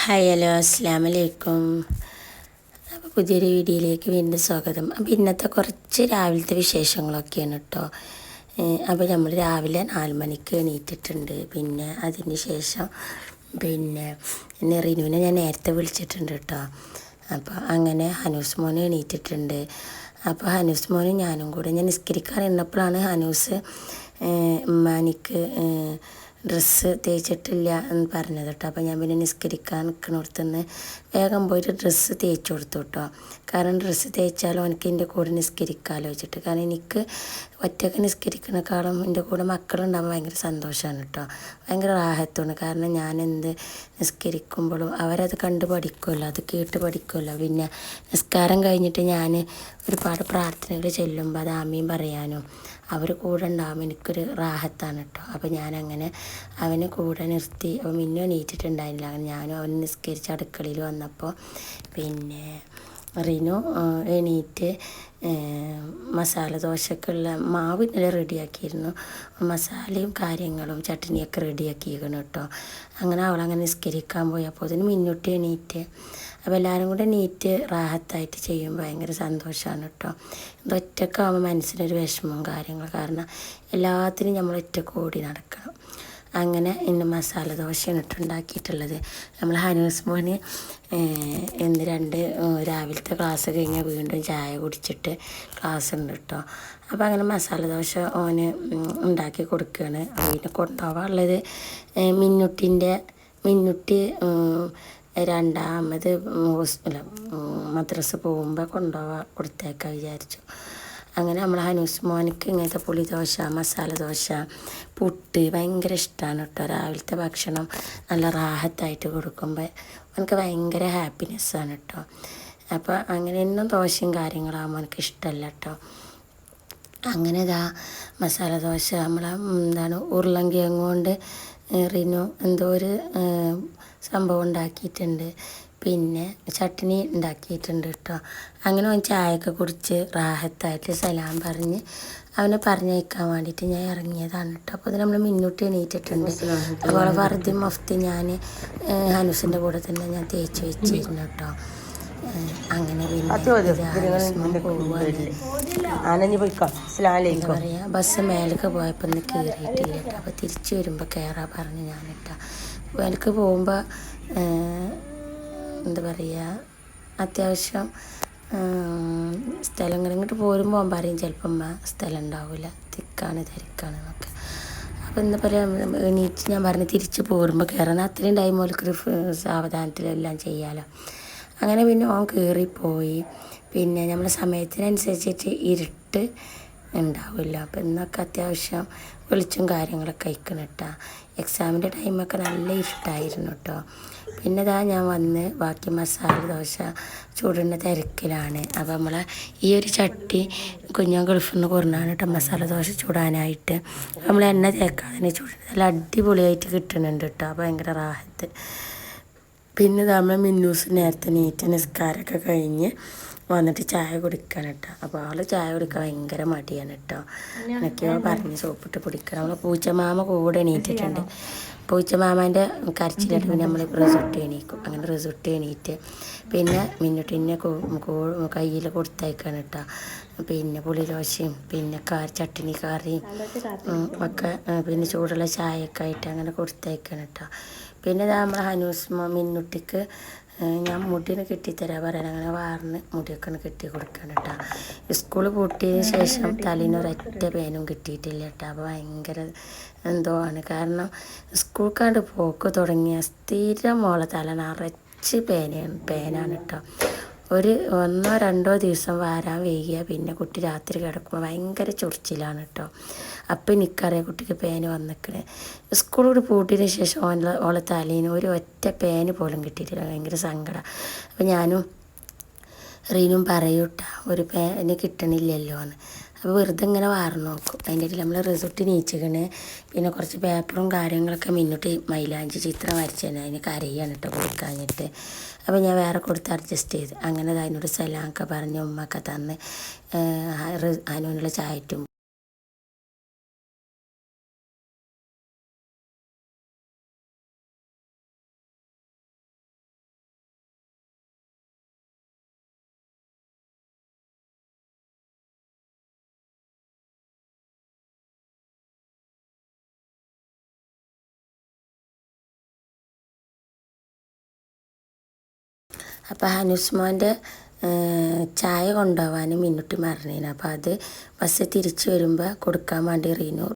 Hi hello അസ്സാം വലൈക്കും അപ്പോൾ പുതിയൊരു വീഡിയോയിലേക്ക് വീണ്ടും സ്വാഗതം. അപ്പോൾ ഇന്നത്തെ കുറച്ച് രാവിലത്തെ വിശേഷങ്ങളൊക്കെയാണ് കേട്ടോ അപ്പോൾ നമ്മൾ രാവിലെ നാല് മണിക്ക് എണീറ്റിട്ടുണ്ട്. പിന്നെ അതിന് ശേഷം പിന്നെ റിനുവിനെ ഞാൻ നേരത്തെ വിളിച്ചിട്ടുണ്ട് കേട്ടോ അപ്പോൾ അങ്ങനെ ഹനൂസ് മോനെ എണീറ്റിട്ടുണ്ട്. അപ്പോൾ ഹനൂസ് മോനും ഞാനും കൂടെ ഞാൻ നിസ്കരിക്കാൻ ഇരുന്നപ്പോഴാണ് ഹനൂസ് ഉമ്മാനിക്ക് ഡ്രസ്സ് തേച്ചിട്ടില്ല എന്ന് പറഞ്ഞത് കേട്ടോ. അപ്പോൾ ഞാൻ പിന്നെ നിസ്കരിക്കാൻ നിൽക്കുന്നിടത്തുനിന്ന് വേഗം പോയിട്ട് ഡ്രസ്സ് തേച്ച് കൊടുത്തു കേട്ടോ കാരണം ഡ്രസ്സ് തേച്ചാലും എനിക്ക് എന്റെ കൂടെ നിസ്കരിക്കാമല്ലോ വെച്ചിട്ട്. കാരണം എനിക്ക് ഒറ്റയ്ക്ക് നിസ്കരിക്കണേക്കാളും എന്റെ കൂടെ മക്കളുണ്ടാകുമ്പോൾ ഭയങ്കര സന്തോഷമാണ് കേട്ടോ ഭയങ്കര റാഹത്താണ്. കാരണം ഞാൻ എന്ത് നിസ്കരിക്കുമ്പോഴും അവരത് കണ്ട് പഠിക്കുമല്ലോ അത് കേട്ട് പഠിക്കുമല്ലോ പിന്നെ നിസ്കാരം കഴിഞ്ഞിട്ട് ഞാൻ ഒരുപാട് പ്രാർത്ഥനകൾ ചെല്ലുമ്പോൾ അത് ആമയും പറയാനും അവർ കൂടെ ഉണ്ടാകുമ്പോൾ എനിക്കൊരു റാഹത്താണ് കേട്ടോ അപ്പോൾ ഞാനങ്ങനെ അവനെ കൂടെ നിർത്തി. അവൻ മിന്നു എണീറ്റിട്ടുണ്ടായിരുന്നില്ല. അങ്ങനെ ഞാനും അവൻ നിസ്കരിച്ച് അടുക്കളയിൽ വന്നപ്പോൾ പിന്നെ റിനു എണീറ്റ് മസാല ദോശക്കുള്ള മാവ് ഇന്നലെ റെഡിയാക്കിയിരുന്നു. മസാലയും കാര്യങ്ങളും ചട്നിയൊക്കെ റെഡിയാക്കിയിരിക്കണം കേട്ടോ. അങ്ങനെ അവളങ്ങനെ നിസ്കരിക്കാൻ പോയി അപ്പോൾ അതിന് മിന്നുട്ടി എണീറ്റ്. അപ്പോൾ എല്ലാവരും കൂടെ നീറ്റ് റാഹത്തായിട്ട് ചെയ്യുമ്പോൾ ഭയങ്കര സന്തോഷമാണ് കേട്ടോ. ഇതൊറ്റക്കാവുമ്പോൾ മനസ്സിനൊരു വിഷമവും കാര്യങ്ങളും. കാരണം എല്ലാത്തിനും നമ്മൾ ഒറ്റ കൂടി നടക്കണം. അങ്ങനെ ഇന്ന് മസാല ദോശയാണ് ഇട്ടുണ്ടാക്കിയിട്ടുള്ളത് നമ്മൾ ഹനൂസ് മോന് ഇന്ന് രണ്ട് രാവിലത്തെ ക്ലാസ് കഴിഞ്ഞാൽ വീണ്ടും ചായ കുടിച്ചിട്ട് ക്ലാസ് ഉണ്ട് കേട്ടോ അപ്പോൾ അങ്ങനെ മസാല ദോശ ഓന് ഉണ്ടാക്കി കൊടുക്കുകയാണ് പിന്നെ കൊണ്ടുപോകാനുള്ളത് മിന്നുട്ടിന്റെ മിന്നുട്ടി രണ്ടാമത് ഹോസ്പിറ്റൽ മദ്രസ പോകുമ്പോൾ കൊണ്ടുപോകാൻ കൊടുത്തേക്കാൻ വിചാരിച്ചു. അങ്ങനെ നമ്മൾ ഹനൂസ് മോനിക്ക് ഇങ്ങനത്തെ പുളി ദോശ മസാല ദോശ പുട്ട് ഭയങ്കര ഇഷ്ടമാണ് കേട്ടോ രാവിലത്തെ ഭക്ഷണം നല്ല റാഹത്തായിട്ട് കൊടുക്കുമ്പോൾ എനിക്ക് ഭയങ്കര ഹാപ്പിനെസ്സാണ് കേട്ടോ അപ്പോൾ അങ്ങനെ എന്നും ദോശയും കാര്യങ്ങളാകുമ്പോൾ എനിക്ക് ഇഷ്ടമല്ല കേട്ടോ അങ്ങനെ ഇതാ മസാല ദോശ നമ്മൾ എന്താണ് ഉരുളങ്കിഴങ്ങ് റിനു എന്തോ ഒരു സംഭവം ഉണ്ടാക്കിയിട്ടുണ്ട്. പിന്നെ ചട്നി ഉണ്ടാക്കിയിട്ടുണ്ട് കേട്ടോ അങ്ങനെ അവൻ ചായയൊക്കെ കുടിച്ച് റാഹത്തായിട്ട് സലാം പറഞ്ഞ് അവനെ പറഞ്ഞയക്കാൻ വേണ്ടിയിട്ട് ഞാൻ ഇറങ്ങിയതാണ് കേട്ടോ അപ്പോൾ അത് നമ്മൾ മുന്നോട്ട് എണീറ്റിട്ടുണ്ട്. അതുപോലെ വറുതി മഫ്തി ഞാൻ ഹനുസിന്റെ കൂടെ തന്നെ ഞാൻ തേച്ച് വെച്ചിരുന്നു കേട്ടോ അങ്ങനെ പറയാ ബസ് മേലേക്ക് പോയപ്പോൾ ഒന്ന് കയറിയിട്ടില്ല കേട്ടോ അപ്പോൾ തിരിച്ചു വരുമ്പോൾ കയറാ പറഞ്ഞു ഞാൻ കേട്ടോ മേലേക്ക് പോകുമ്പോൾ എന്താ പറയുക അത്യാവശ്യം സ്ഥലങ്ങൾ ഇങ്ങോട്ട് പോരുമ്പോൾ പറയും ചിലപ്പം സ്ഥലം ഉണ്ടാവില്ല തിക്കാണ് തിരക്കാണ് എന്നൊക്കെ. അപ്പോൾ എന്താ പറയുക എണീറ്റ് ഞാൻ പറഞ്ഞ് തിരിച്ച് പോരുമ്പോൾ കയറണം അത്രയും ടൈം ഓൽക്ക് സാവധാനത്തിലെല്ലാം ചെയ്യാമല്ലോ അങ്ങനെ പിന്നെ ഓൻ കയറിപ്പോയി പിന്നെ നമ്മുടെ സമയത്തിനനുസരിച്ചിട്ട് ഇരുട്ട് ഉണ്ടാവില്ല. അപ്പോൾ ഇന്നൊക്കെ അത്യാവശ്യം വെളിച്ചും കാര്യങ്ങളൊക്കെ കഴിക്കണം കേട്ടോ എക്സാമിന്റെ ടൈമൊക്കെ നല്ല ഇഷ്ടമായിരുന്നു കേട്ടോ പിന്നെ ഇതാ ഞാൻ വന്ന് ബാക്കി മസാല ദോശ ചൂടുന്ന തിരക്കിലാണ്. അപ്പോൾ നമ്മൾ ഈ ഒരു ചട്ടി കുഞ്ഞാൻ ഗൾഫിൽ നിന്ന് കുറഞ്ഞാണ് കേട്ടോ മസാല ദോശ ചൂടാനായിട്ട്. നമ്മൾ എണ്ണ തേക്കാതെ ചൂടുന്നത് നല്ല അടിപൊളിയായിട്ട് കിട്ടുന്നുണ്ട് കേട്ടോ ഭയങ്കര റാഹത്ത്. പിന്നെ നമ്മൾ മിന്നൂസ് നേരത്തെ നീറ്റ് നിസ്കാരമൊക്കെ കഴിഞ്ഞ് വന്നിട്ട് ചായ കുടിക്കാൻ കേട്ടോ അപ്പോൾ അവൾ ചായ കുടിക്കാൻ ഭയങ്കര മടിയാണ് കേട്ടോ എന്നൊക്കെയോ പറഞ്ഞ് സോപ്പിട്ട് കുടിക്കണം നമ്മൾ പൂച്ചമാമ കൂടെ എണീറ്റിട്ടുണ്ട്. പൂച്ചമാമന്റെ കരച്ചിലിട്ട് പിന്നെ നമ്മൾ റിസോർട്ട് എണീക്കും. അങ്ങനെ റിസോർട്ട് എണീറ്റ് പിന്നെ മിന്നുട്ടിനെ കയ്യിൽ കൊടുത്തയക്കാൻ കേട്ടോ പിന്നെ പുളിരോശയും പിന്നെ കാർ ചട്ടിനി കറിയും ഒക്കെ പിന്നെ ചൂടുള്ള ചായയൊക്കെ ആയിട്ട് അങ്ങനെ കൊടുത്തയക്കാണ് കേട്ടോ പിന്നെ ഇതാ നമ്മൾ ഹനൂസ്മ മിന്നുട്ടിക്ക് ഞാൻ മുടിനെ കിട്ടിത്തരാ പറയാൻ അങ്ങനെ വാറിന് മുടിയൊക്കെ കെട്ടി കൊടുക്കണം കേട്ടോ സ്കൂൾ പൂട്ടിയതിന് ശേഷം തലേനൊരൊറ്റ പേനും കിട്ടിയിട്ടില്ല കേട്ടോ അപ്പോൾ ഭയങ്കര എന്തോ ആണ്. കാരണം സ്കൂൾ സ്കൂൾക്കാണ്ട് പോക്ക് തുടങ്ങിയ സ്ഥിരം മോളെ തല നിറച്ച് പേനയാണ് പേനാണ് കേട്ടോ ഒരു ഒന്നോ രണ്ടോ ദിവസം വാരാൻ വൈകിയാൽ പിന്നെ കുട്ടി രാത്രി കിടക്കുമ്പോൾ ഭയങ്കര ചൊറിച്ചിലാണ് കേട്ടോ അപ്പം എനിക്കറിയാം കുട്ടിക്ക് പേന് വന്നിക്കണേ. സ്കൂളോട് പൂട്ടിയതിന് ശേഷം ഓൻ ഓളെ തലേന് ഒരു ഒറ്റ പേന് പോലും കിട്ടിയിട്ടില്ല. ഭയങ്കര സങ്കടം. അപ്പം ഞാനും റീനും പറയൂട്ട ഒരു പേന് കിട്ടണില്ലല്ലോ എന്ന്. അപ്പോൾ വെറുതെ ഇങ്ങനെ വാർന്ന് നോക്കും. അതിന്റെ ഇടയിൽ നമ്മൾ റിസൾട്ട് നീച്ചിക്കണ്. പിന്നെ കുറച്ച് പേപ്പറും കാര്യങ്ങളൊക്കെ മിന്നിട്ട് മൈലാഞ്ചി ചിത്രം വരച്ചതിന് അതിന് കരയാണ് കേട്ടോ കൊടുക്കാഞ്ഞിട്ട്. അപ്പോൾ ഞാൻ വേറെ കൊടുത്ത് അഡ്ജസ്റ്റ് ചെയ്ത്. അങ്ങനെ അതിനോട് സലാമൊക്കെ പറഞ്ഞ് ഉമ്മയൊക്കെ തന്ന് അനുവിനുള്ള ചായറ്റും അപ്പോൾ ഹനുസ്മോന്റെ ചായ കൊണ്ടുപോകാൻ മിന്നുട്ടി മറന്നേനു. അപ്പോൾ അത് ബസ് തിരിച്ച് വരുമ്പോൾ കൊടുക്കാൻ വേണ്ടി റീനു